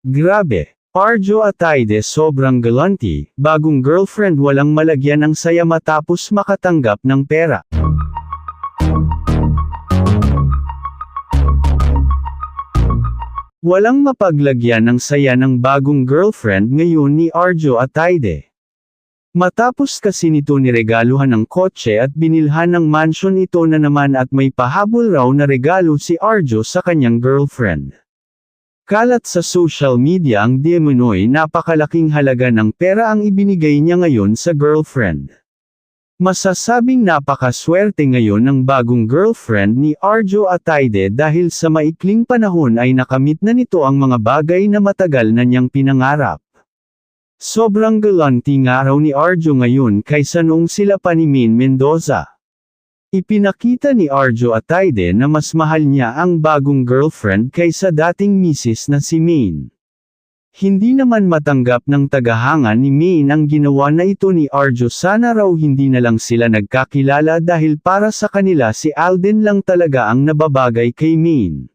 Grabe. Arjo Ataide sobrang galanti, bagong girlfriend walang malagyan ng saya matapos makatanggap ng pera. Walang mapaglagyan ng saya ng bagong girlfriend ngayon ni Arjo Ataide. Matapos kasi nito niregaluhan ng kotse at binilhan ng mansion ito na naman at may pahabol raw na regalo si Arjo sa kanyang girlfriend. Kalat sa social media ang Demonoy napakalaking halaga ng pera ang ibinigay niya ngayon sa girlfriend. Masasabing napakaswerte ngayon ng bagong girlfriend ni Arjo Ataide dahil sa maikling panahon ay nakamit na nito ang mga bagay na matagal na niyang pinangarap. Sobrang galanti nga raw ni Arjo ngayon kaysa noong sila pa ni Min Mendoza. Ipinakita ni Arjo Ataide na mas mahal niya ang bagong girlfriend kaysa dating misis na si Min. Hindi naman matanggap ng tagahanga ni Min ang ginawa na ito ni Arjo sana raw hindi na lang sila nagkakilala dahil para sa kanila si Alden lang talaga ang nababagay kay Min.